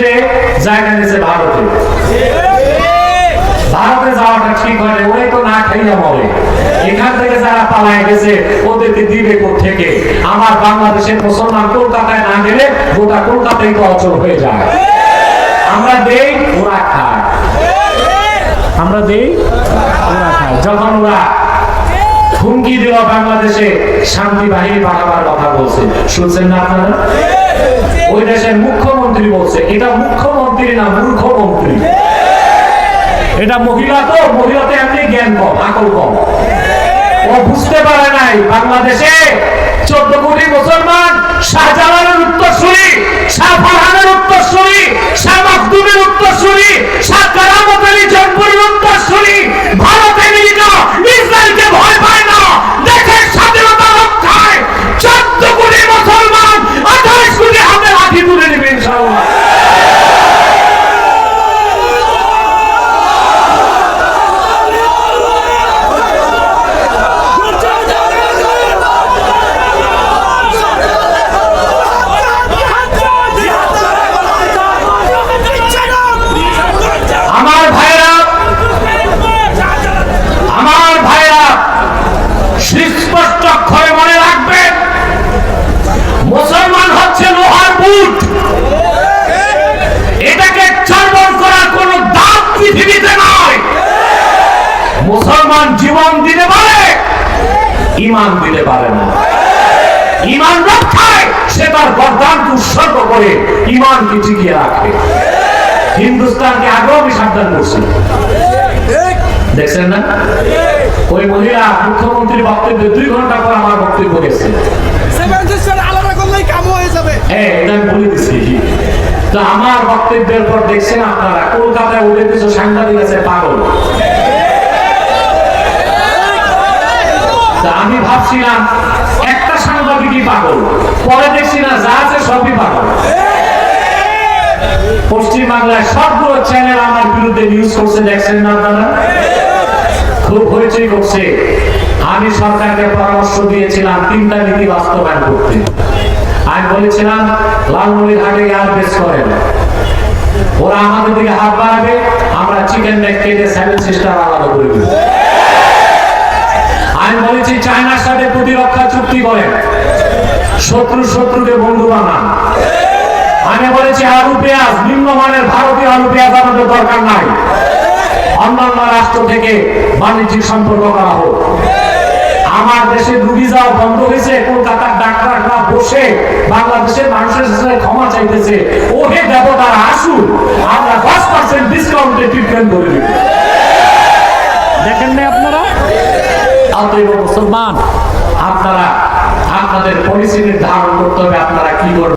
বুঝে জায়গা নিয়েছে ভারতে। ভারতে যাওয়াটা ঠিক হয় না ওরাই তো না খাইয়া মরে। এখান থেকে যারা পালায় গেছে ওদেরকে দিবে থেকে আমার বাংলাদেশের মুসলমান কলকাতায় না গেলে গোটা কলকাতায় তো অচল হয়ে যায়। আমরা দেই, ওরা খায়। আমরা দেই, ওরা খায়। যখন ওরা হুমকি দিল বাংলাদেশে, শান্তি বাহিনী পাঠাবার কথা বলছে। শুনছেন না আপনারা? ওই দেশের মুখ্যমন্ত্রী বলছে, এটা মুখ্যমন্ত্রী না মূর্খমন্ত্রী? এটা মহিলা তো, মহিলাতে এমনি জ্ঞান কম, আকল কম। বুঝতে পারে নাই, বাংলাদেশে চোদ্দ কোটি মুসলমান মুসলমান জীবন দিতে পারে ইমান দিতে পারে না। ইমান রক্ষায় সে তার গর্দানকে উৎসর্গ করে ইমানকে টিকিয়ে রাখে। হিন্দুস্তানকে আগেও আমি সাবধান করছি। দেখছেন না? ওই মহিলা মুখ্যমন্ত্রীর বক্তব্য দুই ঘণ্টা পর আমার বক্তব্য গেছে আমার বক্তব্যের পর দেখছেন আপনারা, কলকাতায় উঠে কিছু সাংবাদিক আছে, পাগল তা আমি ভাবছিলাম, একটা সাংবাদিকই পাগল, পরে দেখছি না, যা আছে সবই পাগল। পশ্চিম বাংলায় সবগুলো চ্যানেল আমার বিরুদ্ধে নিউজ করছে, দেখছেন না আপনারা? খুব হইচই করছে। আমি সরকারকে পরামর্শ দিয়েছিলাম, তিনটা নীতি বাস্তবায়ন করতে। আমি বলেছিলাম, লালমনিরহাটে এয়ারবেস করেন। ওরা আমাদের দিকে হাত বাড়াবে, আমরা চিকেন নেক কেটে সেভেন সিস্টার আলাদা করে দেব। আমি বলেছি, চায়নার সাথে প্রতিরক্ষা চুক্তি করেন শত্রু শত্রুকে বন্ধু বানান। আমি বলেছি আলু পেঁয়াজ, নিম্নমানের ভারতীয় আলু পেঁয়াজ আমাদের দরকার নাই। অন্যান্য রাষ্ট্র থেকে বাণিজ্যিক সম্পর্ক করা হোক। আমার দেশে রুগী যাওয়া বন্ধ হয়েছে, কলকাতার ডাক্তাররা বসে বাংলাদেশের মানুষের সাথে ক্ষমা চাইতেছে। ওহে দেবতারা আসুন, আমরা দশ পার্সেন্ট ডিসকাউন্টে ট্রিটমেন্ট করে দিব। দেখেন না আপনারা? মুসলমান আপনারা আপনাদের পলিসি নির্ধারণ করতে হবে আপনারা কি করবেন?